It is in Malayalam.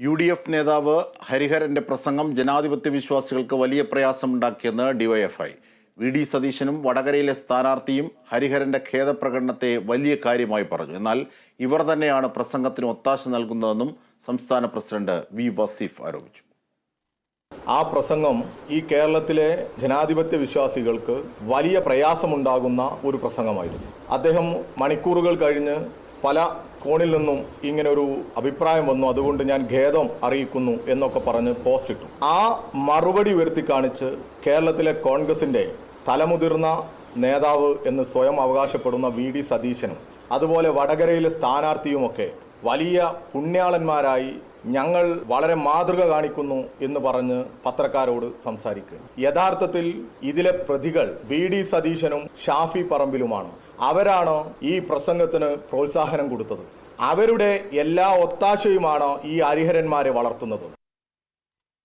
യു ഡി എഫ് നേതാവ് ഹരിഹരന്റെ പ്രസംഗം ജനാധിപത്യ വിശ്വാസികൾക്ക് വലിയ പ്രയാസമുണ്ടാക്കിയെന്ന് ഡിവൈഎഫ്ഐ. വി ഡി സതീശനും വടകരയിലെ സ്ഥാനാർത്ഥിയും ഹരിഹരന്റെ ഖേദപ്രകടനത്തെ വലിയ കാര്യമായി പറഞ്ഞു. എന്നാൽ ഇവർ തന്നെയാണ് പ്രസംഗത്തിന് ഒത്താശ നൽകുന്നതെന്നും സംസ്ഥാന പ്രസിഡന്റ് വി വസീഫ് ആരോപിച്ചു. ആ പ്രസംഗം ഈ കേരളത്തിലെ ജനാധിപത്യ വിശ്വാസികൾക്ക് വലിയ പ്രയാസമുണ്ടാകുന്ന ഒരു പ്രസംഗമായിരുന്നു. അദ്ദേഹം മണിക്കൂറുകൾ കഴിഞ്ഞ് പല കോണിൽ നിന്നും ഇങ്ങനെ ഒരു അഭിപ്രായം വന്നു. അതുകൊണ്ട് ഞാൻ ഖേദം അറിയിക്കുന്നു എന്നൊക്കെ പറഞ്ഞ് പോസ്റ്റ് ഇട്ടു. ആ മറുപടി ഉയർത്തി കാണിച്ച് കേരളത്തിലെ കോൺഗ്രസിന്റെ തലമുതിർന്ന നേതാവ് എന്ന് സ്വയം അവകാശപ്പെടുന്ന വി ഡി സതീശനും അതുപോലെ വടകരയിലെ സ്ഥാനാർത്ഥിയുമൊക്കെ വലിയ പുണ്യാളന്മാരായി ഞങ്ങൾ വളരെ മാതൃക കാണിക്കുന്നു എന്ന് പറഞ്ഞ് പത്രക്കാരോട് സംസാരിക്കുക. യഥാർത്ഥത്തിൽ ഇതിലെ പ്രതികൾ വി ഡി സതീശനും ഷാഫി പറമ്പിലുമാണ്. അവരാണ് ഈ പ്രസംഗത്തിന് പ്രോത്സാഹനം കൊടുത്തത്. അവരുടെ എല്ലാ ഒത്താശയുമാണ് ഈ ഹരിഹരന്മാരെ വളർത്തുന്നത്.